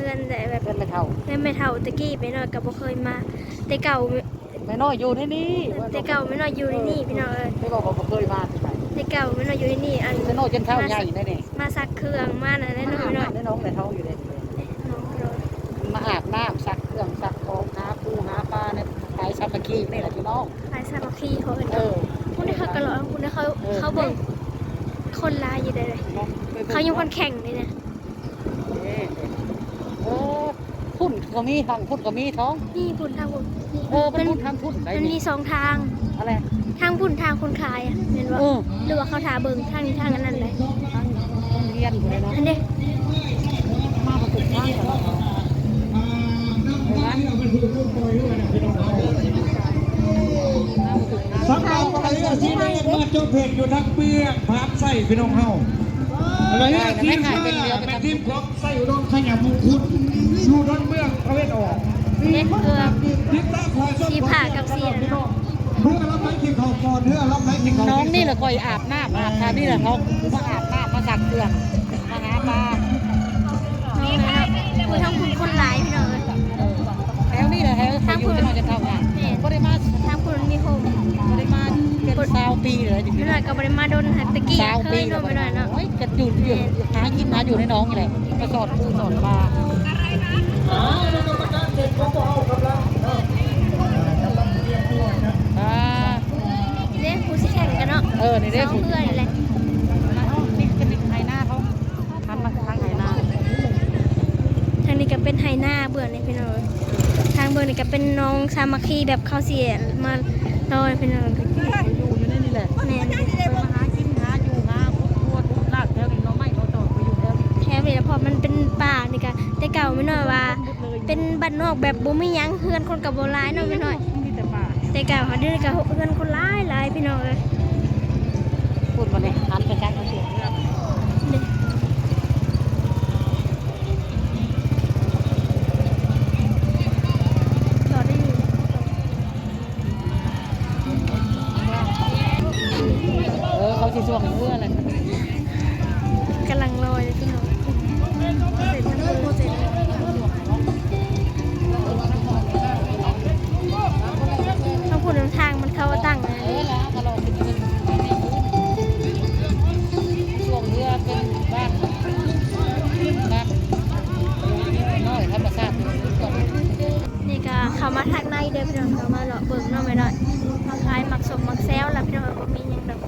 เพื่อนแต่แบบเพื่อนไม่เท่าแม่ไม่เท่าตะกี้ไปหน่อยก็บ่เคยมาแต่เก่าไม่น้อยอยู่ที่นี่แต่เก่าไม่น้อยอยู่ในนี่พี่น้องเอ้ยไม่บอกว่าบ่เคยมาที่ไหนแต่เก่าไม่น้อยอยู่ในนี่อันไม่น้อยจนเท่าใหญ่ได้นี่มาซักเครื่องมาน่ะได้น้อยน้อยได้น้องแต่เท่าอยู่เลยน้องพี่น้องมาอาบน้ำซักเครื่องซักของหาปูหาปลาเนี่ยไปซักตะกี้นี่แหละพี่น้องไปสามัคคีเขาเห็นเออคุณได้เขากระโดดคุณได้เขาเออเขาเบิ่งคนลายอยู่ได้เลยน้องไปบิ่เขายังคนแข่งเลยนะ เออเออพุ่น ก็มีทางพุ่นก็มีท้องนี่พุ่นทางพุ่นเออเป็นพุ่นทางพุ่นได้มันมีนี่สองทางอะไรทางพุ่นทางคนขายอะเห็นว่าเออหรือว่าเขาถาเบิ่งทางนี้ทางอันนั้นเลยทางโรงเรียนอยู่เลยเนาะอันนี้มาประตูทางกันแล้วเห็นไหมสำหรับใครที่ได้มาจบเพลงอยู่ทั้งเปียกพาดไส้พี่น้องเฮาอะไรเนี่ยทีมเพื่อเป็นทีมของไส้อุดมขยำมงคุด อยู่ด้านเมืองตะเวนออกเล็กเกลือทิศตาคอยส้มสีผ่ากับเสียเพื่อรับไม้กินข้าวก่อนเพื่อรับไม้กินข้าวน้องนี่แหละคอยอาบน้ำอาบทานี่แหละเขามาอาบน้ำมาสักเครื่องมาหาปลาน้องนะคือทางพุ่นคนหลายพี่น้องเอ้ยแถวนี่แหละแถวทางอยู่จะนอนจะเท่ากันก็ได้มาทางพุ่นมันมีโฮมก็ได้มาเป็นสาวปีเลยอยู่ไม่หน่อยก็บ่ได้มาโดนหักตะกี้สาวเคปียโดนไปหน่อยเนาะโอ้ยจะอยู่อยู่หากินหาอยู่ในน้องนี่แหละมาสอนปูสอนปลาอ่า เล่นผู้สิแข่งกัน เนาะเออนี่เด้สองเพื่อนนี่แหละนี่จะมีไฮหน้าเขาทำมาทางไฮหน้าทางนี้ก็เป็นไฮหน้าเบื่อนี่พี่น้องทางเบื่อนี่ก็เป็นน้องสามัคคีแบบเข้าเสียมารอพี่น้องอยู่อยู่ในนี่แหละแม่นไปมาหากินหาอยู่หาพุดพุดพุดลากแถวนี้น้องไม่เขาจอดไปอยู่แถวนี้แค่นี้แล้วพอมันเป็นป่านี่ก็แต่เก่าไม่น้อยว่า เป็นบ้านนอกแบบบ่มีหยังเฮือนคนกับโบราณเนาะพี่น้อยมีแต่ป่าแต่เก่าเขาเดี๋ยวนี้ก็เฮือนคนหลายหลายพี่น้องเอ้ย พูดมาเลยหันไปจ้างเขาเสียงนี่รอได้อยู่เออเขาสิส่วงเพื่ออะไร มาทางในเด้อพี่น้องเขามาเลาะเบิ่งเนาะไม่น้อยมาขายมักสมมักแซวแล้วพี่น้องบ่มีหยังดอก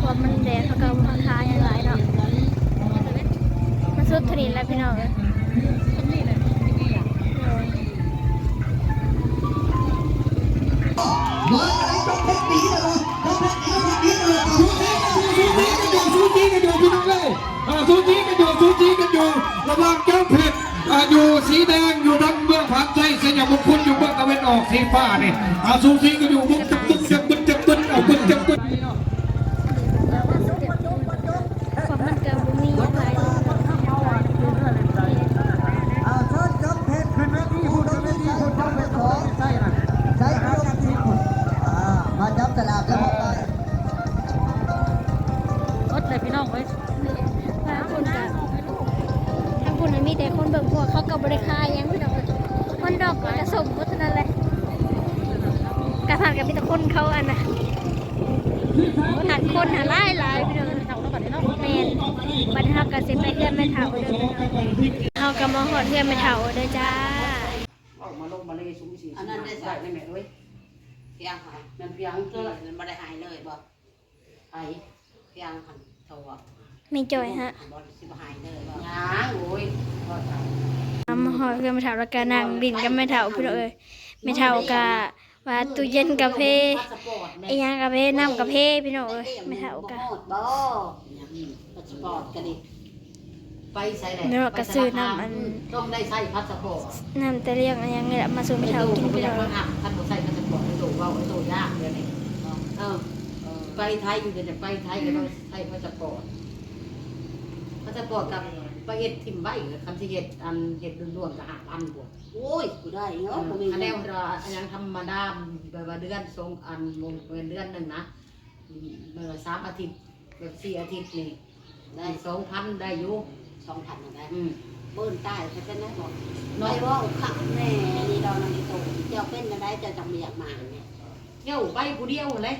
พราะมันแดดเขาก็มาขายหลายเนาะมันสุดทานี้แล้วพี่น้องเอ้จีกันอยู่พี่น้องเลยซูจีกันอยู่ซูจีกันอยู่ ระวังเจ้าเผ็ดอยู่สีแดงอยู่ทั้งเมืองผันใจเสียงมงคลอยู่เมืองตะเวนออกสีฟ้านี่อาซูซีก็อยู่มุกจับตึ๊กจับตึ๊กจับตึ๊กเอาตึ๊กจับตึ๊ก ก็สิไปเฮือนแม่เฒ่าเด้อเฮาก็มาฮอดเฮือนแม่เฒ่าเด้อจ้าออกมาลงมาเลยสูงสีอันนั้นได้ใส่ในแม่เอ้ยเพียงหายนั่นเพียงเกิดมันไม่ได้หายเลยบ่ไอ้เพียงหันโทรอะมีจอยฮะบ่สิบ่หายเลยบ่ยางโอ้ยก็ใส่เอามาฮอดเฮือนแม่เฒ่าแล้วก็นั่งดินกับแม่เฒ่าพี่น้องเอ้ยแม่เฒ่าก็ว่าตู้เย็นกาแฟพาสปอร์ตอีหยังกาแฟน้ำกาแฟพี่น้องเอ้ยแม่เฒ่าก็บ่ฮอดบ่พาสปอร์ตก็ดิ ไปใส่แหละแม่ว่าก็ซื้อน้ำอัน ต้องได้ใส่พาสปอร์ตน้ำแต่เลี้ยงอันหยังนี่แหละมาสู่แม่เฒ่ากินไปพี่แล้น้วองอะท่านบ่ใส่พาสปอร์ตให้ดูว่าไอ้ตัวยากเดี๋ยวนี้เออไปไทยอยู่จะไปไทยก็ต้องใส่พาสปอร์ตพาสปอร์ตกับไปเฮ็ดทิมไว้คำที่เฮ็ดอันเฮ็ดรวมๆก็5,000กว่าโอ้ยกูได้เนาะกูมีอันนี้เราอันยังธรรมดาแบบว่าเดือนสองอันวงเป็นเดือนหนึ่งนะเมื่อสามอาทิตย์แบบสี่อาทิตย์นี่ได้สองพันได้อยู่ สองพันได้อืมเบิ้นใต้จะเป็นได้หมดน้อยว่าขับแม่นี่ดอนนี่โตเจ้าเป็นอะไรเจ้าจำเรียกมาเนี่ยเที่ยวไปผู้เดียวเลย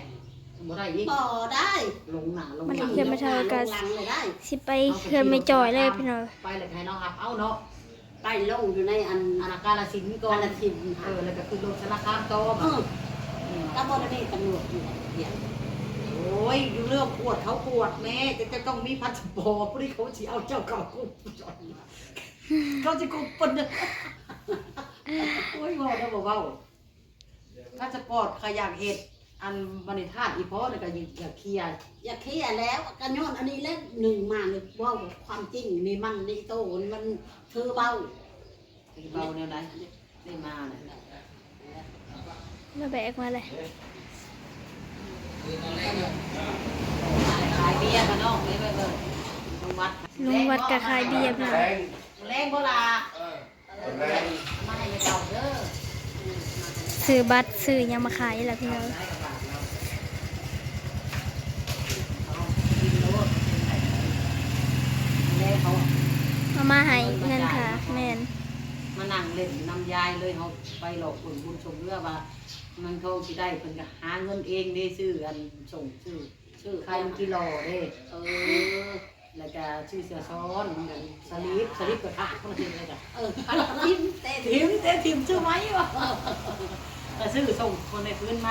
บ่ได้อีกบ่ได้ลงหน้าลงมันหลังเพื่อนมาเท่ากันลงเลยได้สิไปเพื่อนไม่จอยเลยพี่น้องไปเลยให้น้องหับเอาเนาะไปลงอยู่ในอันอนาคาลสินก่อนกาลสินเออแล้วก็คือลงธนาคารโตเออก็บ่ได้มีตำรวจอยู่เดียวโอ้ ยอยู่เรื่องปวดเขาปวดแม่จะจะต้องมีพัสปอร์ตพวกนี้เขาสิเอาเจ้าเก่ากุมจอดเขาจะกุมปนเนี่ยโอ้ยบอกได้บอกว่าพาสปอร์ตขอยากเห็ดอันบริธาตอีพอเลยก็อยากเคลียร์อย่าเครียดแล้วกันย้อนอันนี้เล่นหนึ่งมาเลยว่าความจริงนี่มันนี่โตมันคือเบาคือเบาแนวไหนได้มาเนี่ยมาแบกมาเลย ลุงวัดลุงวัดกับคายเบียร์พี่น้องแรงบ่ล่ะมาให้เจ้าเด้อซื้อบัตรซื้อยังมาขายล่ะพี่น้องมามาให้เงินค่ะแม่นมานั่งเล่นนำยายเลยเขาไปหลอกคนบุญชมเรือว่า มันเขาสิได้เพิ่นก็หาเงินเองได้ซื้ออันส่งซื้อซื้อใครกิโลเด้เออแล้วก็ชื่อเสือซ้อนเหมือนกันสลิปสลิปกระถางคนละทีเลยจ้ะเออพันทิมเต้ทิมเต้ทิมชื่อไหมวะก็ซื้อส่งคนในพื้นไหม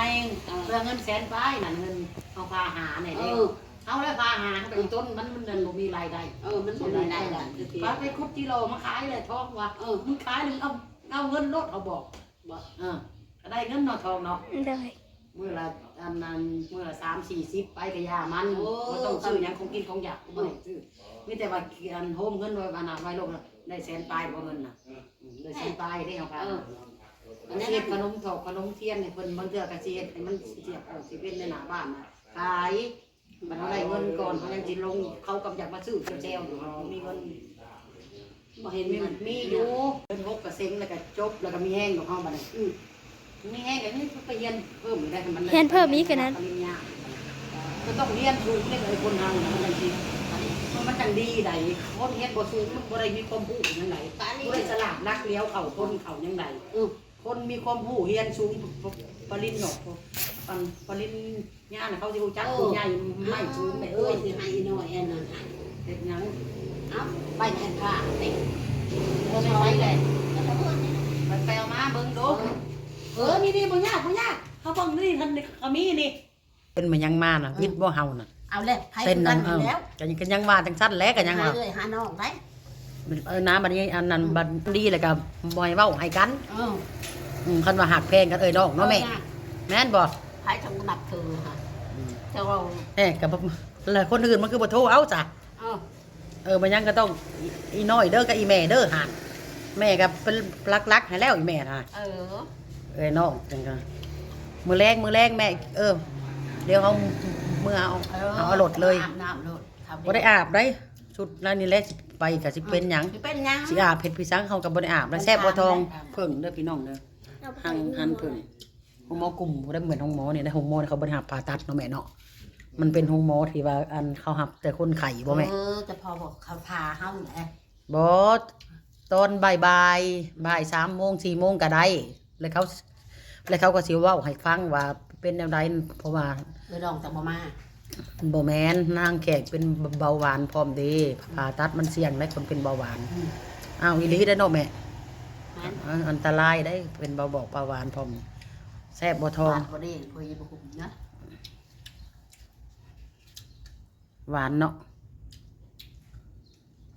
เพื่อเงินแสนป้ายนั่นเงินเอาพาหาเนี่ยเอเด้อเอาแล้วพาหาไปต้นมันมันเดินบ่มีรายได้เออมันบ่มีรายได้คือที่ป้าไปคุดกิโลมาขายเลยทองว่ะเออมึงขายหนึ่งเอาเอาเงินลดเอาบอกบ่เออก็ ได้เงินเนาะทองเนาะเลยมื่อละอันนั้นมื่อละสามสี่สิบไปกับยามันก็ต้องซื้อหยังของกินของอยากก็ไม่ได้ซื้อมีแต่ว่าอันโฮมเงินไว้บานาไว้ลงน่ะได้แสนปลายกว่าเงินน่ะอืมได้แสนปลายได้เอาไป เอออันนี้ขนมถอกขนมเทียนเนี่ยเพิ่นบางเทื่อกระเสียดให้มันเสียบออกสิเป็นในหน้าบ้านน่ะขายมันเอาได้เงินก่อนเขายังสิลงเขากำอยากมาซื้อเจลอยู่เขามีเงินบ่เห็นมีมันมีอยู่เป็นหกกระเซ็งแล้วก็จบแล้วก็มีแห้งของเขาบัดนี้อือ มีแห้งก็นี่ไปเรียนเพิ่มได้ให้มันเรียนเพิ่มอีกกันนะปริญญาก็ต้องเรียนสูงเลยคนเฮานะมันจังซี่มันจังดีใดคนเรียนบ่สูงมันบ่ได้มีความรู้จังไดบ่ได้สลาดรักเลี้ยวเข้าคนเข้าจังไดอือคนมีความรู้เรียนสูงปริญญาปันปริญญาน่ะเขาสิรู้จักผู้ใหญ่ไม่สูงแม่เอ้เอ้ยยสิให้หน่อยอันนั้นเฮ็ดหยังเอ้าไปแทนข้าเต็มบ่ไปไสเลยแล้วก็เพิ่นนี่ไปไปเอามาเบิ่งดูเออนี่นี่บ่ยากบ่ยากเขาเบิ่งนี่ท่านเขามีนี่เป็นมันยังมาน่ะวิทย์บ่เฮาน่ะเอาเลยให้เส้นกันั้นนอเออยู่แล้วกันยังกันยังว่าจังซั่นแหล้วกันยังหาว่าเลยหาน้องได้เออน้ำบัดนี้อันนั้นบัดดีแล้วก็บ่ให้เว้าให้กันเอออืมคันว่าหักแพงกันเอ้ยน้องเนาะแม่แม่นบ่ให้ทางนับถือค่ะแต่ว่าแหมกับแล้วคนอื่นมันคือบ่โทรเอาจ้ะ เออเออมันยังก็ต้องอีน้อยเด้อกับอีแม่เด้อหันแม่ก็เป็นรักๆให้แล้วอีแม่น่ะเออเอ้ยน้องจังก็มื้อแรงมื้อแรงแม่ เออ เดี๋ยวเอามือเอาเอาเอารถเลยอาบน้ำรถครับบ่ได้อาบได้ชุดแล้วนี่แหละสิไปก็สิเป็นหยังสิเป็นหยังสิอาบเผ็ดพี่สังเขาก็บ่ได้อาบแล้วแซ่บบ่ทองเพิ่งเด้อพี่น้องเด้อหันหันเพิ่งห้องหมอกลุ่มบ่ได้เหมือนห้องหมอนี่นะห้องหมอนี่เขาบ่ได้หับผ่าตัดเนาะแม่เนาะมันเป็นห้องหมอที่ว่าอันเขาหับแต่คนไข้บ่แม่เออจะพอบอกเขาพาเฮาแหละบ่ตอนบ่ายบ่ายบ่ายสามโมงสี่โมงก็ได้ แล้วเขา แล้วเขาก็สิเว้าให้ฟังว่าเป็นแนวใดเพราะว่าเออดองจะบ่มาบ่แม่นนางแขกเป็นเบาหวานพร้อมเด้ผ่าตัดมันเสี่ยงได้คนเป็นเบาหวานอ้าวอีหลีได้อเนาะแม่นั้นเอออันตรายได้เป็นเบาบอกเบาหวานพร้อมแซ่บบ่ทองบาดบ่ได้พอยีบ่คุ้มนะหวานเนาะ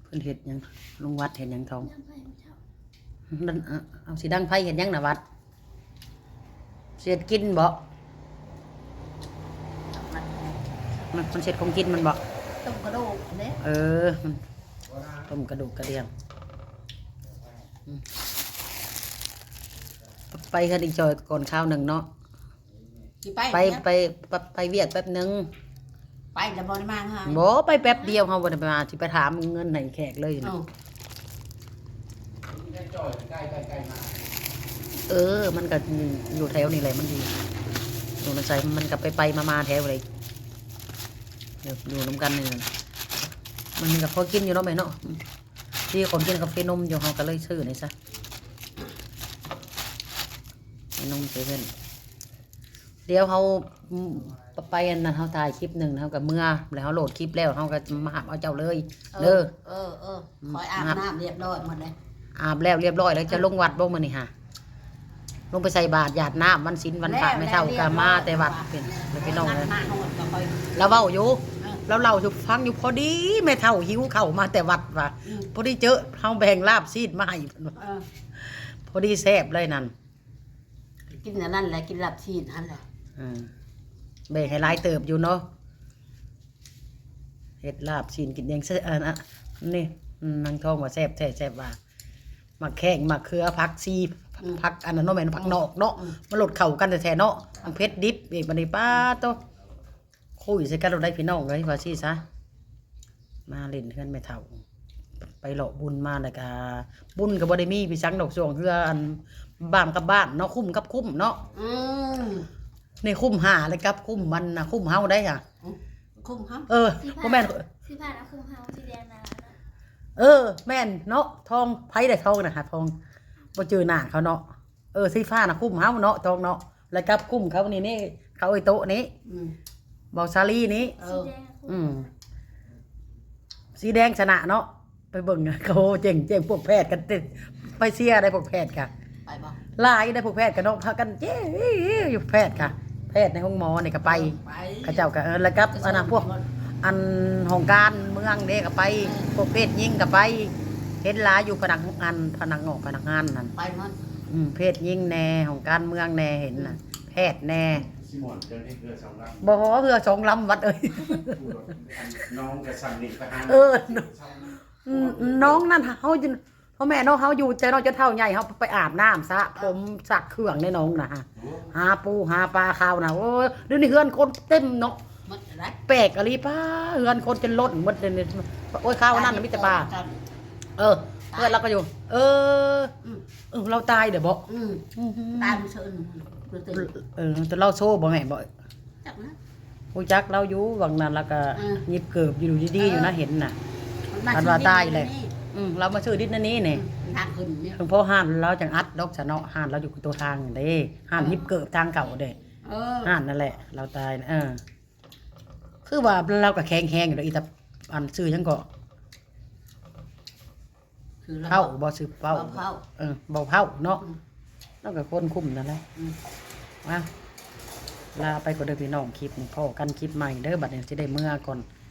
เพิ่นเฮ็ดหยังลุงวัดเฮ็ดหยังทองนั่นเอาเอาสิดังไผเฮ็ดหยังน่ะวัด เสียดกินบ่มันมันเสร็จของกินมันบ่ต้มกระดูกเด้เออมันต้มกระดูกกระเดียงอืมไปกันอีกจอยก่อนข้าวหนึ่งเนาะสิไปไปเนี่ยไปไปไปเวียดแป๊บหนึงไปแล้วบ่ได้มาค่ะบ่ไปแป๊บเดียวเฮาบ่ได้ไปมาสิไปถามเงินให้แขกเลยเอนะอ เออ มันก็อยู่แถวนี่แหละมันดีอยู่ในใจมันก็ไปไปมามาแถวเลยอยู่อยู่น้ำกันนี่นะมันมีกับพอกินอยู่เนาะแม่เนาะที่คนกินกาแฟนมอยู่เขาก็เลยซื้อนี่ซะนมเซเว่นเดี๋ยวเขาอืมไปอันนั้นเขาถ่ายคลิปหนึ่งเขากับเมื่อแล้วเขาโหลดคลิปแล้วเขาก็มาหาเอาเจ้าเลยเอเด้ออเออเออคอยอาบน้ำเรียบร้อยหมดเลยอาบแล้วเรียบร้อยแล้วจะลงวัดบ่มื้อนี่ฮะ ลงไปใส่บาตรหยาดน้ำวันศีลวันพระไม่เท่ากันมาแต่วัดเป็นแล้วพี่น้องเลยมาหมดก็คอยแล้วเว้าอยู่เออแล้วเราอยู่ฟังอยู่พอดีแม่เท่าหิวเข่าวมาแต่วัดว่ะอืมพอดีเจอเฮาแบ่งลาบซีดมาให้เพิ่นว่าเออพอดีแซ่บเลยนั่นกินอันนั่นแหละกินหลับชีนอันแหละอืมแบ่งให้หลายเติบอยู่เนาะเฮ็ดลาบซีนกินเองเซ่อันอะนี่อืมนางทองว่าแซ่บแท้แซ่บว่ามักแข้งมักเขือผักซี ผักอันนั้นเนาะแม่นผักนอกเนาะมันหลดเข้ากันแท้ๆเนาะอันเผ็ดดิบอีกบัดนี้ป้าโตคุยใส่กันเราได้พี่น้องเลยว่าซี่ซะมาเล่นเพื่อนแม่เฒ่า ไปหลอกบุญมาเลยกะบุญกับบ่ได้มีพี่สังดอกสวงเพื่ออันบ้านกับบ้านเนาะคุ้มกับคุ้มเนาะอืมในคุ้มหาเลยกับคุ้มมันนะคุ้มเฮาได้ค่ะคุ้มครับเออบ่แม่นสีผ่านเอาคุมเฮาสีแดงนะเออ แม่นเนาะทองไผได้ทองนะฮะทอง บ่เจอหน้าเขาเนาะเออสีฟ้านะคุ้มเฮาเนาะทองเนาะแล้วกับคุ้มเขานี่นี่เขาไอ้โต๊ะนี้อืมเบาซาลีนี้ เอสีอแดงคุมอืมสีแดงชนะเนาะไปเบิ่งอะเขาเจ๋งเจ๋งพวกแพทย์กันติไปเสียได้พวกแพทย์ค่ะไปบอกหลายได้พวกแพทย์กันเนาะพากันเจ๊อยู่แพทย์ค่ะ แพทย์ในห้องหมอนี่ก็ไปไปเข้าเจ้าก็เออแล้วกับอันน่ะพวก อันของการเมืองเด็ก็ไปพวกเพศยิงก็ไป เห็นหลายอยู่พนักงานพนักงานพนักงานนั่นไปหมันอืมเพศยิงแน่ของการเมืองแน่เห็นน่ะ แพทย์แน่ซิมอนเดินให้เพื่อสองลบ่ฮอเพื่อสองลำวัดเอ้ยำน้องกับสันนิทหารเออ อืมน้องนั่นเฮาจะพ่อแม่น้องเฮาอยู่แต่น้องจะเท่าใหญ่เฮาไปอาบน้ำซะผมสักเครื่องในน้องน่ะฮะหาปูหาปลาข้าวน่ะโอ้ยเดี๋ยวนี้เฮือนคนเต็มเนาะมันอะไรแปลกอะไรป้าเฮือนคนจะล้นหมดเลยเนี่ยโอ้ยข้าวนั่นน่ะมิตรปลา เออเพื่อนเราก็อยู่ เอออืมเออเราตายเดี๋ยวบอกอืมตามเชิญดูตื่นเออแต่เราโซ่บ่แม่บ่จักนะผู้จักเราอยู่วังนั้นแล้วก็อืมหยิบเกิบอยู่ดีๆอยู่นะเห็นน่ะมัอันว่าตายเลยอืมเรามาซื้อดิสนั่นนี่นี่ทางขึ้นเนี่ยหลวงพ่อห้านเราจังอัดดอกสะเนาะห้านเราอยู่ตัวทางเด้ห้านหยิบเกิบทางเก่าเด้เออห้านนั่นแหละ เราตายนะเออ คือว่าเราก็แข็งแข็งอยู่แล้วอีตาอันซื้อยังก็ คือรเผาบ่ซื้อเผาเผาเออบ่เผาเนาะอืมแล้วก็คนคุ้มนั่นแหละอืมมาลาไปก่อนเด้อพี่น้องคลิปนี้พ่อกันคลิปใหม่เด้อบัดนี้สิได้เมื่อก่อนเ